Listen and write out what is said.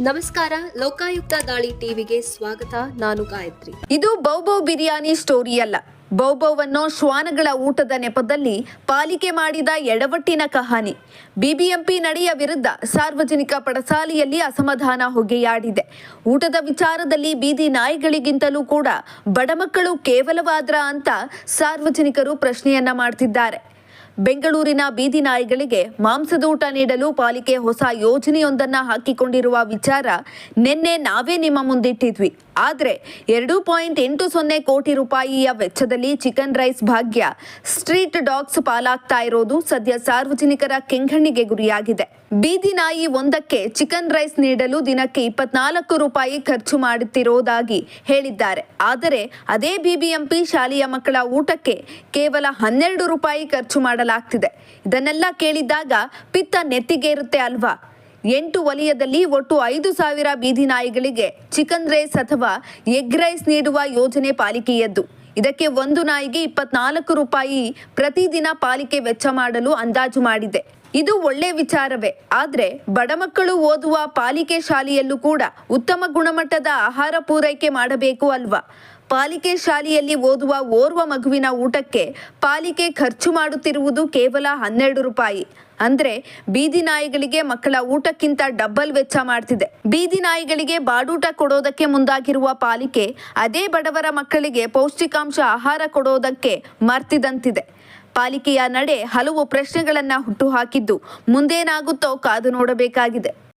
ನಮಸ್ಕಾರ, ಲೋಕಾಯುಕ್ತ ದಾಳಿ ಟಿವಿಗೆ ಸ್ವಾಗತ. ನಾನು ಗಾಯತ್ರಿ. ಇದು ಬೌಬೌ ಬಿರಿಯಾನಿ ಸ್ಟೋರಿ ಅಲ್ಲ. ಬೌಬೌವನ್ನು ಶ್ವಾನಗಳ ಊಟದ ನೆಪದಲ್ಲಿ ಪಾಲಿಕೆ ಮಾಡಿದ ಎಡವಟ್ಟಿನ ಕಹಾನಿ. ಬಿಬಿಎಂಪಿ ನಡೆಯ ವಿರುದ್ಧ ಸಾರ್ವಜನಿಕ ಪಡಸಾಲಿಯಲ್ಲಿ ಅಸಮಾಧಾನ ಹೊಗೆಯಾಡಿದೆ. ಊಟದ ವಿಚಾರದಲ್ಲಿ ಬೀದಿ ನಾಯಿಗಳಿಗಿಂತಲೂ ಕೂಡ ಬಡಮಕ್ಕಳು ಕೇವಲವಾದ್ರ ಅಂತ ಸಾರ್ವಜನಿಕರು ಪ್ರಶ್ನೆಯನ್ನ ಮಾಡ್ತಿದ್ದಾರೆ. ಬೆಂಗಳೂರಿನ ಬೀದಿ ನಾಯಿಗಳಿಗೆ ಮಾಂಸದೂಟ ನೀಡಲು ಪಾಲಿಕೆ ಹೊಸ ಯೋಜನೆಯೊಂದನ್ನು ಹಾಕಿಕೊಂಡಿರುವ ವಿಚಾರ ನಿನ್ನೆ ನಾವೇ ನಿಮ್ಮ ಮುಂದಿಟ್ಟಿದ್ವಿ. ಆದರೆ ಎರಡು ಪಾಯಿಂಟ್ ಎಂಟು ಸೊನ್ನೆ ಕೋಟಿ ರೂಪಾಯಿಯ ವೆಚ್ಚದಲ್ಲಿ chicken rice Bhagya street dogs ಪಾಲಾಗ್ತಾ ಇರೋದು ಸದ್ಯ ಸಾರ್ವಜನಿಕರ ಕೆಂಗಣ್ಣಿಗೆ ಗುರಿಯಾಗಿದೆ. ಬೀದಿ ನಾಯಿ ಒಂದಕ್ಕೆ ಚಿಕನ್ ರೈಸ್ ನೀಡಲು ದಿನಕ್ಕೆ ಇಪ್ಪತ್ನಾಲ್ಕು ರೂಪಾಯಿ ಖರ್ಚು ಮಾಡುತ್ತಿರೋದಾಗಿ ಹೇಳಿದ್ದಾರೆ. ಆದರೆ ಅದೇ ಬಿಬಿಎಂಪಿ ಶಾಲೆಯ ಮಕ್ಕಳ ಊಟಕ್ಕೆ ಕೇವಲ ಹನ್ನೆರಡು ರೂಪಾಯಿ ಖರ್ಚು ಮಾಡಲಾಗ್ತಿದೆ. ಇದನ್ನೆಲ್ಲ ಕೇಳಿದಾಗ ಪಿತ್ತ ನೆತ್ತಿಗೇರುತ್ತೆ ಅಲ್ವಾ? ಎಂಟು ವಲಯದಲ್ಲಿ ಒಟ್ಟು ಐದು ಸಾವಿರ ಬೀದಿ ನಾಯಿಗಳಿಗೆ ಚಿಕನ್ ರೈಸ್ ಅಥವಾ ಎಗ್ ರೈಸ್ ನೀಡುವ ಯೋಜನೆ ಪಾಲಿಕೆಯದ್ದು. ಇದಕ್ಕೆ ಒಂದು ನಾಯಿಗೆ ಇಪ್ಪತ್ನಾಲ್ಕು ರೂಪಾಯಿ ಪ್ರತಿದಿನ ಪಾಲಿಕೆ ವೆಚ್ಚ ಮಾಡಲು ಅಂದಾಜು ಮಾಡಿದೆ. ಇದು ಒಳ್ಳೆ ವಿಚಾರವೇ. ಆದರೆ ಬಡ ಮಕ್ಕಳು ಓದುವ ಪಾಲಿಕೆ ಶಾಲೆಯಲ್ಲೂ ಕೂಡ ಉತ್ತಮ ಗುಣಮಟ್ಟದ ಆಹಾರ ಪೂರೈಕೆ ಮಾಡಬೇಕು ಅಲ್ವಾ? ಪಾಲಿಕೆ ಶಾಲೆಯಲ್ಲಿ ಓದುವ ಓರ್ವ ಮಗುವಿನ ಊಟಕ್ಕೆ ಪಾಲಿಕೆ ಖರ್ಚು ಮಾಡುತ್ತಿರುವುದು ಕೇವಲ ಹನ್ನೆರಡು ರೂಪಾಯಿ. ಅಂದ್ರೆ ಬೀದಿ ನಾಯಿಗಳಿಗೆ ಮಕ್ಕಳ ಊಟಕ್ಕಿಂತ ಡಬ್ಬಲ್ ವೆಚ್ಚ ಮಾಡ್ತಿದೆ. ಬೀದಿ ನಾಯಿಗಳಿಗೆ ಬಾಡೂಟ ಕೊಡೋದಕ್ಕೆ ಮುಂದಾಗಿರುವ ಪಾಲಿಕೆ ಅದೇ ಬಡವರ ಮಕ್ಕಳಿಗೆ ಪೌಷ್ಟಿಕಾಂಶ ಆಹಾರ ಕೊಡೋದಕ್ಕೆ ಮರ್ತಿದಂತಿದೆ. ಪಾಲಿಕೆಯ ನಡೆ ಹಲವು ಪ್ರಶ್ನೆಗಳನ್ನ ಹುಟ್ಟುಹಾಕಿದ್ದು ಮುಂದೇನಾಗುತ್ತೋ ಕಾದು ನೋಡಬೇಕಾಗಿದೆ.